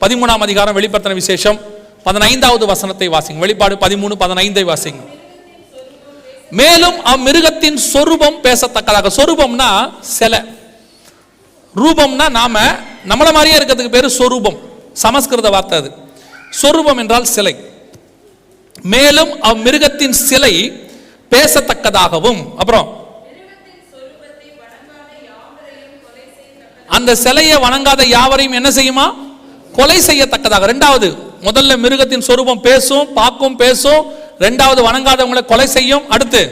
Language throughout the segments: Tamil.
பதிமூணாம் அதிகாரம் வெளிப்படுத்தின விசேஷம். பதினைந்தாவது வசனத்தை வாசிங்க. வெளிப்பாடு பதிமூணு பதினைந்தை வாசிங்க. மேலும் அம்மிருகத்தின் சொரூபம் பேசத்தக்கதாக. சொரூபம்னா சிலை. ரூபம்னா நாம நம்மள மாதிரியே இருக்கிறதுக்கு பேரு சொரூபம். சமஸ்கிருத வார்த்தை அது. சொரூபம் என்றால் சிலை. மேலும் அம்மிருகத்தின் சிலை பேசத்தக்கதாகவும் அப்புறம் அந்த சிலையை வணங்காத யாவரையும் என்ன செய்யுமா? கொலை செய்யத்தக்கதாக. ரெண்டாவது முதல்ல மிருகத்தின் சொரூபம் பேசும் பார்க்கும் பேசும். ரெண்டாவது வணங்காதவங்களை கொலை செய்யும். அடுத்து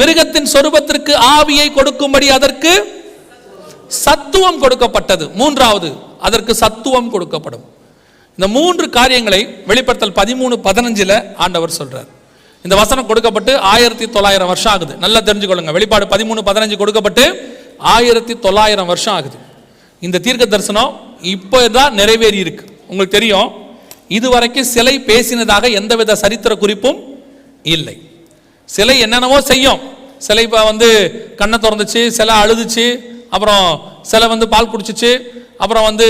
மிருகத்தின் சொரூபத்திற்கு ஆவியை கொடுக்கும்படி அதற்கு சத்துவம் கொடுக்கப்பட்டது. மூன்றாவது அதற்கு சத்துவம் கொடுக்கப்படும். இந்த மூன்று காரியங்களை வெளிப்படுத்தல் பதிமூணு பதினஞ்சில் ஆண்டவர் சொல்றார். இந்த வசனம் கொடுக்கப்பட்டு ஆயிரத்தி தொள்ளாயிரம் வருஷம் ஆகுது. நல்லா தெரிஞ்சுக்கொள்ளுங்க. வெளிப்பாடு பதிமூணு பதினஞ்சு கொடுக்கப்பட்டு ஆயிரத்தி தொள்ளாயிரம் வருஷம் ஆகுது. இந்த தீர்க்க தரிசனம் இப்போ தான் நிறைவேறி இருக்கு உங்களுக்கு தெரியும் இதுவரைக்கும் சிலை பேசினதாக எந்தவித சரித்திர குறிப்பும் இல்லை. சிலை என்னென்னவோ செய்யும். சிலை இப்போ வந்து கண்ணை திறந்துச்சு சிலை அழுதுச்சு அப்புறம் சிலை வந்து பால் குடிச்சிச்சு அப்புறம் வந்து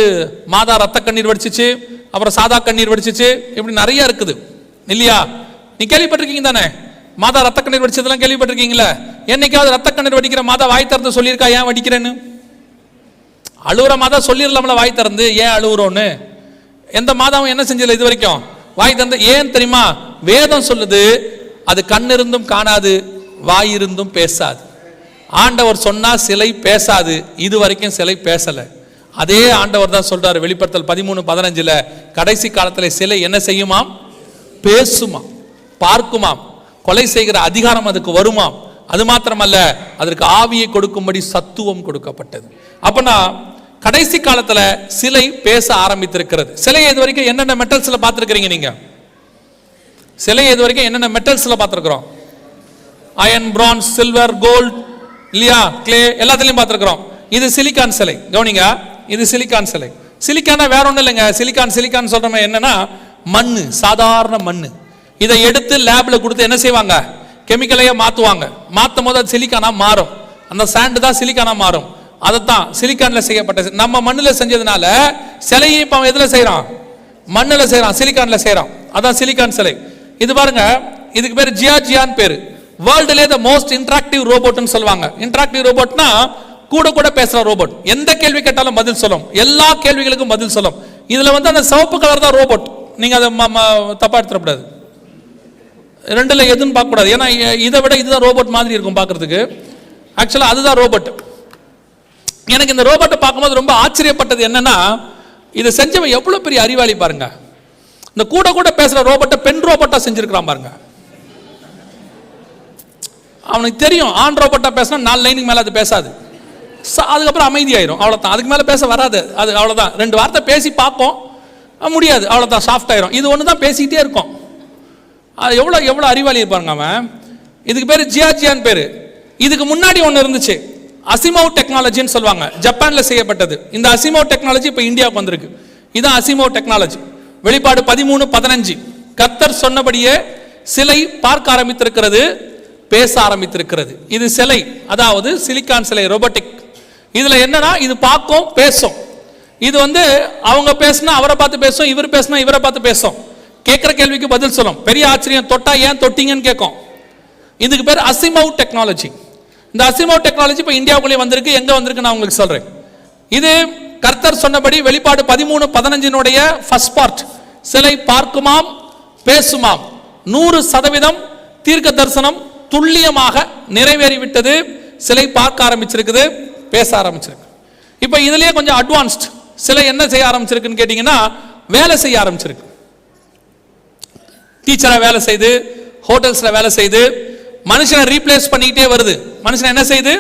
மாதா ரத்த கண்ணீர் வடிச்சிச்சு அப்புறம் சாதா கண்ணீர் வடிச்சிச்சு இப்படி நிறைய இருக்குது. இல்லையா? நீ கேள்விப்பட்டிருக்கீங்க தானே? மாதா ரத்த கண்ணீர் வடிச்சதெல்லாம் கேள்விப்பட்டிருக்கீங்களா? என்னைக்காவது ரத்த கண்ணீர் வடிக்கிற மாதா வாய் திறந்து சொல்லியிருக்கா ஏன் வடிக்கிறேன்னு? அழுவுற மாதம் சொல்லிடலாம்ல வாய் திறந்து ஏன் அழுவுறோன்னு? எந்த மாதாவும் என்ன செஞ்சதில்லை இது வரைக்கும். வாய் திறந்து ஏன் தெரியுமா? வேதம் சொல்லுது அது கண் இருந்தும் காணாது வாய் இருந்தும் பேசாது. ஆண்டவர் சொன்னா சிலை பேசாது இது வரைக்கும் சிலை பேசல. அதே ஆண்டவர் தான் சொல்றார் வெளிப்படுத்தல் பதிமூணு பதினஞ்சுல கடைசி காலத்தில் சிலை என்ன செய்யுமாம்? பேசுமாம் பார்க்குமாம் கொலை செய்கிற அதிகாரம் அதுக்கு வருமாம். அது மாத்திரமல்ல அதற்கு ஆவியை கொடுக்கும்படி சத்துவம் கொடுக்கப்பட்டது. அப்பனா கடைசி காலத்தில் சிலை பேச ஆரம்பித்திருக்கிறது. சிலை இது வரைக்கும் என்னென்ன மெட்டல்ஸில் பார்த்துருக்கிறீங்க நீங்கள் சிலை இது வரைக்கும் என்னென்ன மெட்டல்ஸில் பார்த்துருக்குறோம்? அயன் பிரான்ஸ் சில்வர் கோல்ட் இல்லையா? கிளே எல்லாத்துலேயும் பார்த்துருக்குறோம். இது சிலிக்கான் சிலை. கவனிங்க இது சிலிக்கான் சிலை. சிலிக்கானா வேற ஒன்றும் இல்லைங்க. சிலிக்கான் சிலிக்கான் சொல்கிறோம் என்னன்னா மண் சாதாரண மண் இதை எடுத்து லேபில் கொடுத்து என்ன செய்வாங்க? கெமிக்கலையே மாற்றுவாங்க மாற்றும் போது அது சிலிக்கானா மாறும். அந்த சாண்டு தான் சிலிக்கானா மாறும். அதைத்தான் சிலிக்கானில் செய்யப்பட்ட நம்ம மண்ணில் செஞ்சதுனால சிலையை இப்போ அவன் எதில் செய்கிறான் மண்ணில் செய்கிறான் சிலிக்கானில் செய்கிறான் அதான் சிலிக்கான் சிலை. இது பாருங்க இதுக்கு பேர் ஜியா ஜியான்னு பேர். வேர்ல்டுலே த மோஸ்ட் இன்ட்ராக்டிவ் ரோபோட்னு சொல்லுவாங்க. இன்ட்ராக்டிவ் ரோபோட்னா கூட கூட பேசுகிற ரோபோட் எந்த கேள்வி கேட்டாலும் பதில் சொல்லும். எல்லா கேள்விகளுக்கும் பதில் சொல்லும். இதில் வந்து அந்த சிவப்பு கலர் தான் ரோபோட் நீங்கள் அதை தப்பாக எடுத்துடக்கூடாது. ரெண்டில் எதுன்னு பார்க்கக்கூடாது. ஏன்னா இதை விட இதுதான் ரோபோட் மாதிரி இருக்கும் பார்க்குறதுக்கு. ஆக்சுவலாக அதுதான் ரோபோட் எனக்கு இந்த ரோபோட்டை பார்க்கும்போது ரொம்ப ஆச்சரியப்பட்டது என்னன்னா இதை செஞ்சவன் எவ்வளோ பெரிய அறிவாளி பாருங்க. இந்த கூட கூட பேசுகிற ரோபோட்டை பெண் ரோபோட்டாக செஞ்சிருக்கிறான் பாருங்க. அவனுக்கு தெரியும் ஆண் ரோபோட்டாக பேசினா நாலு லைனுக்கு மேலே அது பேசாது. அதுக்கப்புறம் அமைதியாயிரும். அவ்வளோதான் அதுக்கு மேலே பேச வராது. அது அவ்வளோதான் ரெண்டு வார்த்தை பேசி பார்ப்போம். முடியாது. அவ்வளோதான் சாஃப்ட் ஆயிரும். இது ஒன்று தான் பேசிக்கிட்டே இருக்கும். எவ்வளோ எவ்வளோ அறிவாளி இருப்பாருங்க அவன். இதுக்கு பேர் ஜியாஜியான் பேர். இதுக்கு முன்னாடி ஒன்று இருந்துச்சு. அசிமோவ் டெக்னாலஜின்னு சொல்லுவாங்க. ஜப்பானில் செய்யப்பட்டது. இந்த அசிமோவ் டெக்னாலஜி இப்போ இந்தியாவுக்கு வந்திருக்கு. இதுதான் அசிமோ டெக்னாலஜி வெளிப்பாடு பதிமூணு பதினஞ்சு. கத்தர் சொன்னபடியே சிலை பார்க்க ஆரம்பித்திருக்கிறது பேச ஆரம்பித்திருக்கிறது. இது சிலை அதாவது சிலிக்கான் சிலை ரோபோட்டிக் இதில் என்னன்னா இது பார்க்கும் பேசும். இது வந்து அவங்க பேசுனா அவரை பார்த்து பேசும் இவர் பேசுனா இவரை பார்த்து பேசும். கேட்குற கேள்விக்கு பதில் சொல்லும். பெரிய ஆச்சரியம் தொட்டா ஏன் தொட்டிங்கன்னு கேட்கும். இதுக்கு பேர் அசிமவ் டெக்னாலஜி இந்த அசிமவ் டெக்னாலஜி இப்போ இந்தியாவுக்குள்ளே வந்திருக்கு. எங்கே வந்திருக்கு நான் உங்களுக்கு சொல்கிறேன் இது கர்த்தர் சொன்னபடி வெளிப்பாடு பதிமூணு பதினஞ்சினுடைய ஃபர்ஸ்ட் பார்ட் சிலை பார்க்குமாம் பேசுமாம். நூறு சதவீதம் தீர்க்க தரிசனம் துல்லியமாக நிறைவேறிவிட்டது. சிலை பார்க்க ஆரம்பிச்சிருக்குது பேச ஆரம்பிச்சிருக்கு. இப்போ இதுலேயே கொஞ்சம் அட்வான்ஸ்ட் சிலை என்ன செய்ய ஆரம்பிச்சிருக்குன்னு கேட்டிங்கன்னா வேலை செய்ய ஆரம்பிச்சிருக்கு. டீச்சராக வேலை செய்து ஹோட்டல்ஸில் வேலை செய்து மனுஷனை ரீப்ளேஸ் பண்ணிக்கிட்டே வருது. மனுஷன் என்ன செய்து?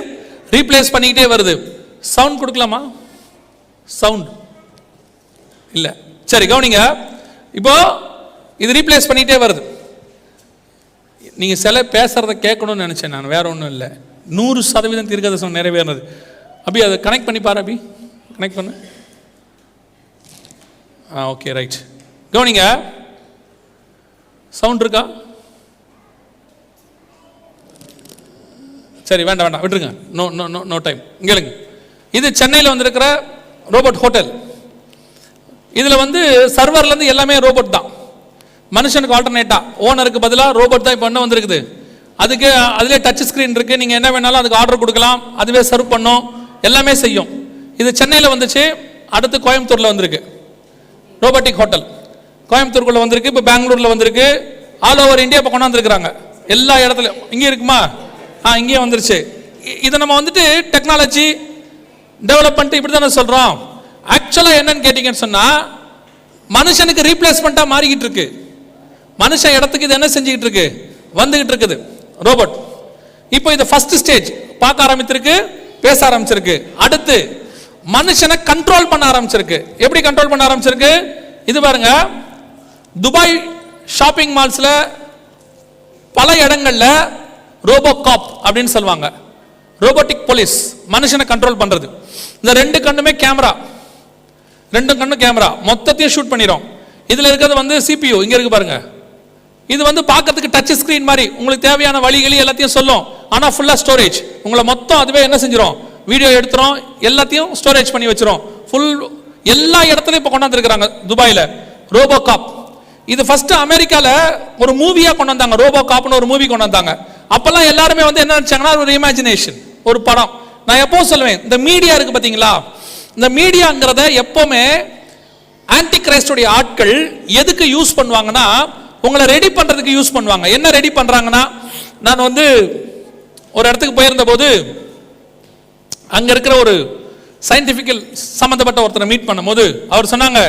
ரீப்ளேஸ் பண்ணிக்கிட்டே வருது. சவுண்ட் கொடுக்கலாமா? சவுண்ட் இல்லை. சரி கவனிங்க. இப்போ இது ரீப்ளேஸ் பண்ணிகிட்டே வருது. நீங்கள் சில பேசுகிறத கேட்கணும்னு நினச்சேன் நான் வேற ஒன்றும் இல்லை. நூறு சதவீதம் தீர்க்கதர்சனம் நிறைவேறினது. அபி அதை கனெக்ட் பண்ணி பாரு அபி. கனெக்ட் பண்ணு. ஆ ஓகே ரைட் கவனிங்க. சவுண்ட் இருக்கா? சரி வேண்டாம் வேண்டாம் விட்டுருங்க. No no no no time கேளுங்க. இது சென்னையில் வந்திருக்கிற ரோபோட் ஹோட்டல் இதில் வந்து சர்வர்லேருந்து எல்லாமே ரோபோட் தான். மனுஷனுக்கு ஆல்டர்னேட்டாக ஓனருக்கு பதிலாக ரோபோட் தான் இப்போ என்ன வந்திருக்குது? அதுக்கு அதிலே டச் ஸ்க்ரீன் இருக்குது நீங்கள் என்ன வேணாலும் அதுக்கு ஆர்டர் கொடுக்கலாம். அதுவே சர்வ் பண்ணும். எல்லாமே செய்யும். இது சென்னையில் வந்துச்சு. அடுத்து கோயம்புத்தூரில் வந்திருக்கு. ரோபோட்டிக் ஹோட்டல் கோயம்புத்தூருக்குள்ளே வந்திருக்கு. இப்போ பெங்களூரில் வந்திருக்கு. ஆல் ஓவர் இந்தியா இப்போ கொண்டாந்துருக்குறாங்க. எல்லா இடத்துலையும் இங்கே இருக்குமா? ஆ இங்கேயே வந்துருச்சு. இ- இதை நம்ம வந்துட்டு டெக்னாலஜி டெவலப்மெண்ட் இப்படி தானே சொல்கிறோம் ஆக்சுவலாக என்னன்னு கேட்டிங்கன்னு சொன்னால் மனுஷனுக்கு ரீப்ளேஸ்மெண்ட்டாக மாறிக்கிட்டு இருக்கு. மனுஷன் இடத்துக்கு இது என்ன செஞ்சுக்கிட்டு இருக்கு? வந்துகிட்டு இருக்குது. ரோபோட் இப்போ இது ஃபர்ஸ்ட் ஸ்டேஜ் பார்க்க ஆரம்பித்திருக்கு பேச ஆரம்பிச்சிருக்கு. அடுத்து மனுஷனை கண்ட்ரோல் பண்ண ஆரம்பிச்சிருக்கு. எப்படி கண்ட்ரோல் பண்ண ஆரம்பிச்சிருக்கு? இது பாருங்க. துபாய் ஷாப்பிங் மால்ஸில் பல இடங்களில் ரோபோ காப் அப்படின்னு சொல்லுவாங்க. ரோபோட்டிக் போலீஸ் மனுஷனை கண்ட்ரோல் பண்ணுறது இந்த ரெண்டு கண்ணுமே கேமரா ரெண்டு கண்ணும் கேமரா மொத்தத்தையும் ஷூட் பண்ணிடும் இதில் இருக்கிறது வந்து சிபியு இங்கே இருக்கு பாருங்க. இது வந்து பார்க்கறதுக்கு டச் ஸ்கிரீன் மாதிரி. உங்களுக்கு தேவையான வழிகளி எல்லாத்தையும் சொல்லும். ஆனால் ஃபுல்லாக ஸ்டோரேஜ் உங்களை மொத்தம் அதுவே என்ன செஞ்சிடும் வீடியோ எடுத்துரும். எல்லாத்தையும் ஸ்டோரேஜ் பண்ணி வச்சிரும். ஃபுல் எல்லா இடத்துலையும் இப்போ கொண்டாந்துருக்குறாங்க துபாயில். ரோபோ காப் இது ஃபர்ஸ்ட் அமெரிக்கால ஒரு மூவியா கொண்டு வந்தாங்க ரோபோ காப்னு ஒரு மூவி கொண்டு வந்தாங்க அப்பெல்லாம் எல்லாருமே வந்து என்ன நினைச்சாங்கன்னா ஒரு இமேஜினேஷன் ஒரு படம். நான் எப்போ சொல்லுவேன் இந்த மீடியா இருக்கு பாத்தீங்களா? இந்த மீடியாங்கிறத எப்பவுமே ஆன்டி கிரைஸ்டுடைய ஆட்கள் எதுக்கு யூஸ் பண்ணுவாங்கன்னா உங்களை ரெடி பண்றதுக்கு யூஸ் பண்ணுவாங்க. என்ன ரெடி பண்றாங்கன்னா நான் வந்து ஒரு இடத்துக்கு போயிருந்த போது அங்க இருக்கிற ஒரு சயின்டிபிக்கல் சம்பந்தப்பட்ட ஒருத்தரை மீட் பண்ணும்போது அவர் சொன்னாங்க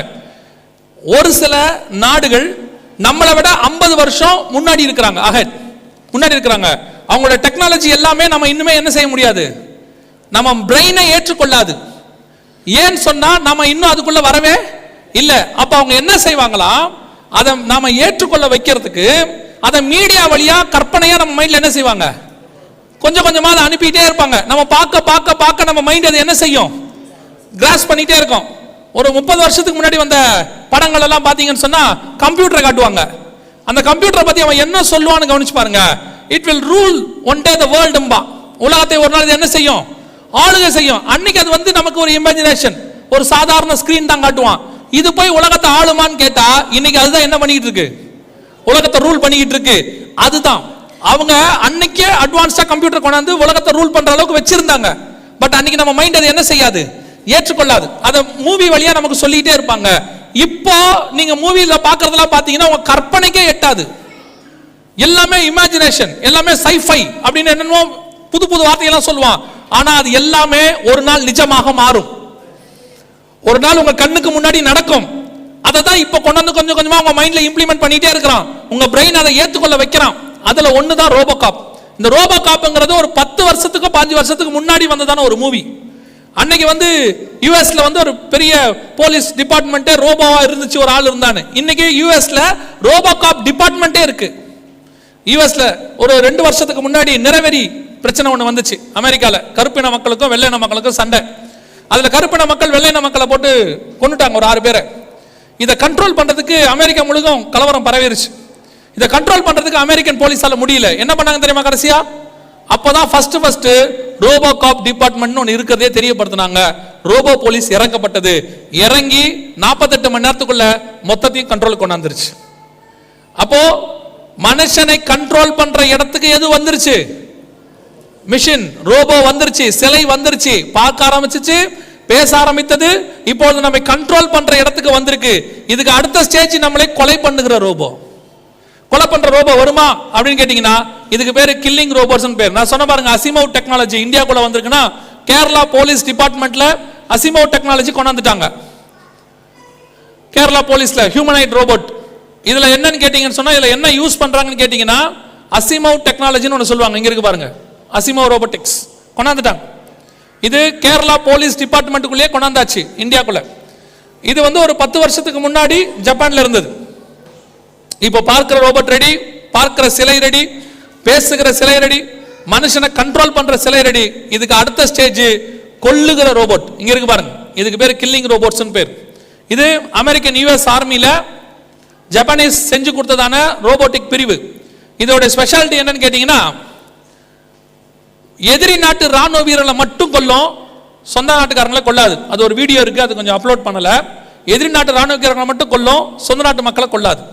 ஒரு சில நாடுகள் நம்மளை விட 50 வருஷம் முன்னாடி இருக்கிறாங்க அகட் முன்னாடி இருக்கிறாங்க. அவங்களோட டெக்னாலஜி எல்லாமே நம்ம இன்னுமே என்ன செய்ய முடியாது? நம்ம பிரெயினை ஏற்றுக்கொள்ளாது. ஏன்னு சொன்னா நம்ம இன்னும் அதுக்குள்ள வரவே இல்லை. அப்ப அவங்க என்ன செய்வாங்களா? அதை நாம ஏற்றுக்கொள்ள வைக்கிறதுக்கு அதை மீடியா வழியா கற்பனையா நம்ம மைண்ட்ல என்ன செய்வாங்க? கொஞ்சம் கொஞ்சமா அதை அனுப்பிட்டே இருப்பாங்க. நம்ம பார்க்க பார்க்க பார்க்க நம்ம மைண்ட் அது என்ன செய்யும்? கிராஸ் பண்ணிட்டே இருக்கோம். ஒரு முப்பது வருஷத்துக்கு முன்னாடி வந்த படங்கள் எல்லாம் பாத்தீங்கன்னு சொன்னா கம்ப்யூட்டரை காட்டுவாங்க. அந்த கம்ப்யூட்டரை பத்தி அவன் என்ன சொல்லுவான்னு கவனிச்சு பாருங்க. It will rule one day the வேர்ல்டும்பா உலகத்தை ஒரு நாள் என்ன செய்யும்? ஆளுக செய்யும். அன்னைக்கு அது வந்து நமக்கு ஒரு இமேஜினேஷன் ஒரு சாதாரண ஸ்கிரீன் தான் காட்டுவான். இது போய் உலகத்தை ஆளுமான்னு கேட்டா இன்னைக்கு அதுதான் என்ன பண்ணிக்கிட்டு இருக்கு? உலகத்தை ரூல் பண்ணிக்கிட்டு இருக்கு. அதுதான். அவங்க அன்னைக்கே அட்வான்ஸா கம்ப்யூட்டர் கொண்டாந்து உலகத்தை ரூல் பண்ற அளவுக்கு வச்சிருந்தாங்க. பட் அன்னைக்கு நம்ம மைண்ட் அது என்ன செய்யாது? ஏற்றுக்கொள்ளாது. அதை மூவி வழியா நமக்கு சொல்லிக்கிட்டே இருப்பாங்க. இப்போ நீங்க மூவில பாக்குறதெல்லாம் பாத்தீங்கன்னா உங்க கற்பனைக்கே எட்டாது. எல்லாமே இமேஜினேஷன் எல்லாமே சைஃபை அப்படின்னு என்னென்னமோ புது புது வார்த்தையெல்லாம் சொல்லுவான். ஆனா அது எல்லாமே ஒரு நாள் நிஜமாக மாறும். ஒரு நாள் உங்க கண்ணுக்கு முன்னாடி நடக்கும். அதை தான் இப்போ கொண்டு வந்து கொஞ்சம் கொஞ்சமா உங்க மைண்ட்ல இம்ப்ளிமெண்ட் பண்ணிட்டே இருக்கிறான். உங்க பிரெயின் அதை ஏத்துக்கொள்ள வைக்கிறான். அதுல ஒன்று தான் ரோபோகாப் இந்த ரோபோகாப்ங்கிறது ஒரு பத்து வருஷத்துக்கு பாஞ்சு வருஷத்துக்கு முன்னாடி வந்ததான ஒரு மூவி அன்னைக்கு வந்து யூஎஸ்ல வந்து ஒரு பெரிய போலீஸ் டிபார்ட்மெண்ட்டே ரோபோவா இருந்துச்சு ஒரு ஆள் இருந்தானு. இன்னைக்கு யூஎஸ்ல ரோபோகாப் டிபார்ட்மெண்ட்டே இருக்கு. யூஎஸ்ல ஒரு ரெண்டு வருஷத்துக்கு முன்னாடி நிறவெறி பிரச்சனை ஒன்று வந்துச்சு. அமெரிக்கால கருப்பின மக்களுக்கும் வெள்ளையின மக்களுக்கும் சண்டை. அதுல கருப்பின மக்கள் வெள்ளையின மக்களை போட்டு கொண்டுட்டாங்க ஒரு ஆறு பேரை. இதை கண்ட்ரோல் பண்றதுக்கு அமெரிக்கா முழுதும் கலவரம் பரவிருச்சு. இதை கண்ட்ரோல் பண்றதுக்கு அமெரிக்கன் போலீஸால முடியல. என்ன பண்ணாங்க தெரியுமா கடைசியா? அப்பதான் first first robo cop department ஒன்று இருக்கிறதே தெரியப்படுத்தினாங்க. Robot police இறக்கப்பட்டது. இறங்கி நாற்பத்தெட்டு மணி நேரத்துக்குள்ள மொத்தத்தையும் கண்ட்ரோல் கொண்டாந்துருச்சு. அப்போ மனுஷனை கண்ட்ரோல் பண்ற இடத்துக்கு எது வந்துருச்சு? மிஷின் ரோபோ வந்துருச்சு சிலை வந்துருச்சு. பார்க்க ஆரம்பிச்சிச்சு பேச ஆரம்பித்தது. இப்போது நம்மை கண்ட்ரோல் பண்ற இடத்துக்கு வந்திருக்கு. இதுக்கு அடுத்த ஸ்டேஜ் நம்மளை கொலை பண்ணுகிற ரோபோ கொலை பண்ற ரோபோ வருமா அப்படின்னு கேட்டீங்கன்னா இதுக்கு பேரு கில்லிங் ரோபோட்ஸ் பேர். நான் சொன்ன பாருங்க அசிமோ டெக்னாலஜி இந்தியாக்குள்ள வந்திருக்குன்னா கேரளா போலீஸ் டிபார்ட்மெண்ட்ல அசிமோ டெக்னாலஜி கொண்டாந்துட்டாங்க. கேரளா போலீஸ்ல ஹியூமனைட் ரோபோட் இதுல என்னன்னு கேட்டீங்கன்னு சொன்னா இதுல என்ன யூஸ் பண்றாங்கன்னு கேட்டீங்கன்னா அசிமோவ் டெக்னாலஜின்னு ஒன்று சொல்லுவாங்க. இங்க இருக்கு பாருங்க. அசிமோ ரோபோட்டிக்ஸ் கொண்டாந்துட்டாங்க. இது கேரளா போலீஸ் டிபார்ட்மெண்ட்டுக்குள்ளேயே கொண்டாந்தாச்சு இந்தியாக்குள்ள. இது வந்து ஒரு பத்து வருஷத்துக்கு முன்னாடி ஜப்பான்ல இருந்தது. இப்போ பார்க்கிற ரோபோட் ரெடி பார்க்கிற சிலை ரெடி பேசுகிற சிலை ரெடி மனுஷனை கண்ட்ரோல் பண்ற சிலை ரெடி இதுக்கு அடுத்த ஸ்டேஜ் கொல்லுகிற ரோபோட் இங்க இருக்கு பாருங்க. இதுக்கு பேர் கில்லிங் ரோபோட்ஸ்னு பேர். இது அமெரிக்கன் யூஎஸ் ஆர்மியில ஜப்பானீஸ் செஞ்சு கொடுத்ததான ரோபோட்டிக் பிரிவு. இதோட ஸ்பெஷாலிட்டி என்னன்னு கேட்டீங்கன்னா எதிரி நாட்டு ராணுவ வீரர்களை மட்டும் கொல்லும். சொந்த நாட்டுக்காரங்களை கொள்ளாது அது ஒரு வீடியோ இருக்கு அது கொஞ்சம் அப்லோட் பண்ணல. எதிரி நாட்டு ராணுவ வீரர்களை மட்டும் கொல்லும். சொந்த நாட்டு மக்களை கொள்ளாது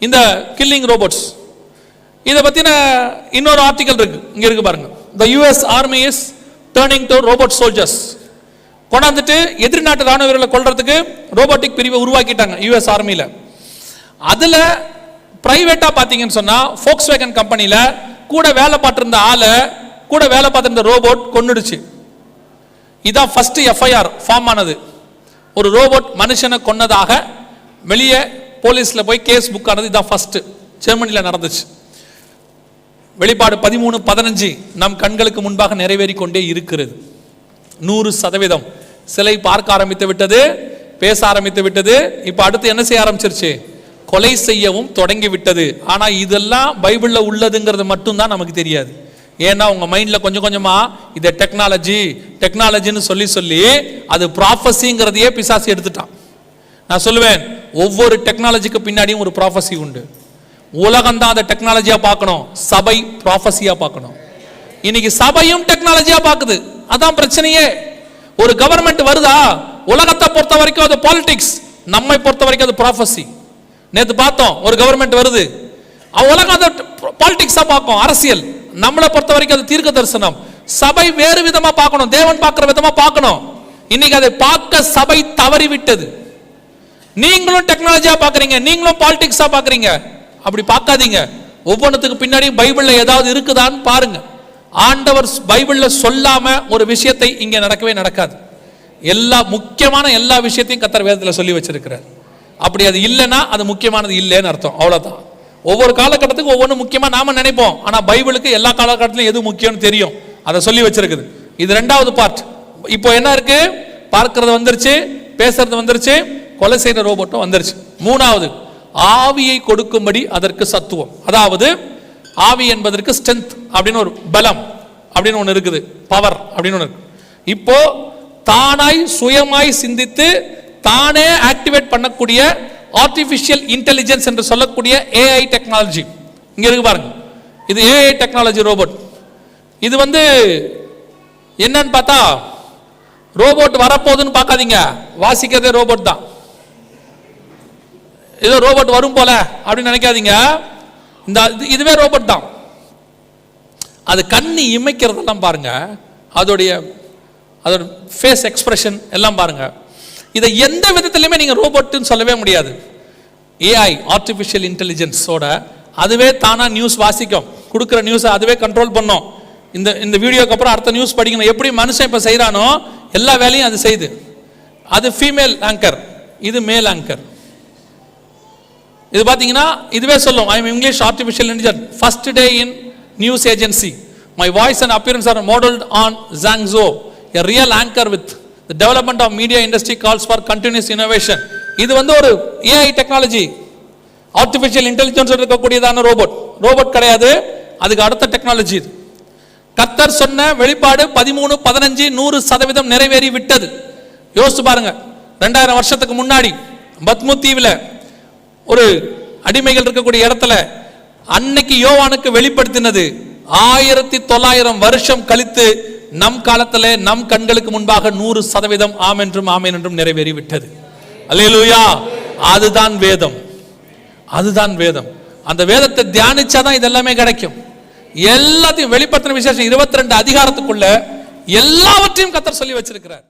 இந்த கில்லிங் ரோபோட்ஸ் இதை பற்றின இன்னொரு ஆர்டிக்கல் இருக்கு. இங்கே இருக்கு பாருங்க. The US army is turning to robot soldiers கொண்டாந்துட்டு எதிர்நாட்டு ராணுவ வீரர்களை கொள்றதுக்கு ரோபோட்டிக் பிரிவை உருவாக்கிட்டாங்க யூஎஸ் ஆர்மியில் அதில் ப்ரைவேட்டாக பார்த்தீங்கன்னு சொன்னால் ஃபோக்ஸ் வேகன் கம்பெனியில் கூட வேலை பார்த்துருந்த ஆளை கூட வேலை பார்த்துருந்த ரோபோட் கொன்னுடுச்சு. இதான் ஃபஸ்ட்டு எஃப்ஐஆர் ஃபார்ம் ஆனது. ஒரு ரோபோட் மனுஷனை கொன்னதாக வெளியே போலீஸில் போய் கேஸ் புக் ஆனது இதான் ஃபஸ்ட்டு ஜெர்மனியில் நடந்துச்சு. வெளிப்பாடு பதிமூணு பதினஞ்சு நம் கண்களுக்கு முன்பாக நிறைவேறி கொண்டே இருக்கிறது. நூறு சதவீதம். சிலை பார்க்க ஆரம்பித்து விட்டது பேச ஆரம்பித்து விட்டது. இப்போ அடுத்து என்ன செய்ய ஆரம்பிச்சிருச்சு? கொலை செய்யவும் தொடங்கி விட்டது. ஆனால் இதெல்லாம் பைபிளில் உள்ளதுங்கிறது மட்டும்தான் நமக்கு தெரியாது. ஏன்னா உங்கள் மைண்டில் கொஞ்சம் கொஞ்சமாக இதை டெக்னாலஜி டெக்னாலஜின்னு சொல்லி சொல்லி அது ப்ராஃபஸிங்கிறதையே பிசாசி எடுத்துட்டான். நான் சொல்லுவேன் ஒவ்வொரு டெக்னாலஜிக்கு பின்னாடியும் ஒரு ப்ராஃபஸி உண்டு. உலகம் தான் அதை டெக்னாலஜியாக பார்க்கணும். சபை ப்ராஃபஸியாக பார்க்கணும். இன்னைக்கு சபையும் டெக்னாலஜியாக பார்க்குது. அதான் பிரச்சனையே. ஒரு கவர்மெண்ட் வருதா? உலகத்தை பொறுத்த வரைக்கும் அது பாலிடிக்ஸ் நம்மை பொறுத்த வரைக்கும் அது ப்ராஃபஸி நேற்று பார்த்தோம் ஒரு கவர்மெண்ட் வருது. உலகம் அதை பாலிடிக்ஸாக பார்க்கும். அரசியல். நம்மளை பொறுத்த வரைக்கும் அது தீர்க்க தரிசனம். சபை வேறு விதமாக பார்க்கணும். தேவன் பார்க்குற விதமாக பார்க்கணும். இன்னைக்கு அதை பார்க்க சபை தவறிவிட்டது. நீங்களும் டெக்னாலஜியா பாக்குறீங்க நீங்களும் பாலிடிக்ஸா பாக்குறீங்க. அப்படி பார்க்காதீங்க. ஒவ்வொன்றுத்துக்கு பின்னாடி பைபிள்ல ஏதாவது இருக்குதான்னு பாருங்க. ஆண்டவர் பைபிள்ல சொல்லாம ஒரு விஷயத்தை இங்க நடக்கவே நடக்காது. எல்லா முக்கியமான எல்லா விஷயத்தையும் கத்தர் வேதத்தில் சொல்லி வச்சிருக்கிறார். அப்படி அது இல்லைன்னா அது முக்கியமானது இல்லைன்னு அர்த்தம். அவ்வளோதான் ஒவ்வொரு காலகட்டத்துக்கு ஒவ்வொன்று முக்கியமாக நாம நினைப்போம். ஆனால் பைபிளுக்கு எல்லா காலகட்டத்திலும் எது முக்கியம்னு தெரியும். அதை சொல்லி வச்சிருக்குது. இது ரெண்டாவது பார்ட் இப்போ என்ன இருக்கு? பார்க்கறது வந்துருச்சு பேசுறது வந்துருச்சு. கொலை செய்கிற ரோபோட்டும் வந்துருச்சு. மூணாவது ஆவியை கொடுக்கும்படி அதற்கு சத்துவம். அதாவது ஆவி என்பதற்கு ஸ்ட்ரென்த் அப்படின்னு ஒரு பலம் அப்படின்னு ஒன்று இருக்குது. பவர் அப்படின்னு ஒன்று இருக்கு. இப்போ தானாய் சுயமாய் சிந்தித்து தானே ஆக்டிவேட் பண்ணக்கூடிய ஆர்டிஃபிஷியல் இன்டெலிஜென்ஸ் என்று சொல்லக்கூடிய ஏஐ டெக்னாலஜி இங்கே இருக்கு பாருங்க. இது ஏஐ டெக்னாலஜி ரோபோட் இது வந்து என்னன்னு பார்த்தா ரோபோட் வரப்போகுதுன்னு பார்க்காதீங்க. வாசிக்கிறதே ரோபோட் தான். ஏதோ ரோபோட் வரும் போல அப்படின்னு நினைக்காதீங்க. இந்த இது- இதுவே ரோபோட் தான். அது கண்ணு இமைக்கிறதெல்லாம் பாருங்க. அதோடைய அதோட ஃபேஸ் எக்ஸ்பிரஷன் எல்லாம் பாருங்க. இதை எந்த விதத்துலையுமே நீங்கள் ரோபோட்டுன்னு சொல்லவே முடியாது. ஏஐ ஆர்டிஃபிஷியல் இன்டெலிஜென்ஸோட அதுவே தானா நியூஸ் வாசிக்கும். கொடுக்குற நியூஸை அதுவே கண்ட்ரோல் பண்ணும். இந்த இந்த வீடியோக்கு அப்புறம் அடுத்த நியூஸ் படிக்கணும். எப்படி மனுஷன் இப்போ செய்கிறானோ எல்லா வேலையும் அது செய்யுது அது ஃபீமேல் ஆங்கர் இது மேல் ஆங்கர் இது பார்த்தீங்கன்னா இதுவே சொல்லும் I am English artificial intelligence first day in news agency my voice and appearance are modelled on Zhang Zhao a real anchor with the development of media industry calls for continuous innovation இது வந்து ஒரு ஏஐ டெக்னாலஜி ஆர்டிஃபிஷியல் இன்டெலிஜென்ஸ் இருக்கக்கூடியதான ரோபோட் ரோபோட் கிடையாது அதுக்கு அடுத்த டெக்னாலஜி இது. கத்தர் சொன்ன வெளிப்பாடு பதிமூணு பதினஞ்சு நூறு சதவீதம் நிறைவேறி விட்டது யோசிச்சு பாருங்க ரெண்டாயிரம் வருஷத்துக்கு முன்னாடி பத்மு தீவில் ஒரு அடிமைகள் இருக்கக்கூடிய இடத்துல அன்னைக்கு யோவானுக்கு வெளிப்படுத்தினது ஆயிரத்தி தொள்ளாயிரம் வருஷம் கழித்து நம் காலத்திலே நம் கண்களுக்கு முன்பாக நூறு சதவீதம் ஆம் என்றும் ஆமேன் என்றும் நிறைவேறி விட்டது அல்லேலூயா! அதுதான் வேதம். அதுதான் வேதம். அந்த வேதத்தை தியானிச்சாதான் இதெல்லாமே கிடைக்கும். எல்லாத்தையும் வெளிப்படுத்தின விசேஷம் இருபத்தி ரெண்டு அதிகாரத்துக்குள்ள எல்லாவற்றையும் கத்தர் சொல்லி வச்சிருக்கிறார்.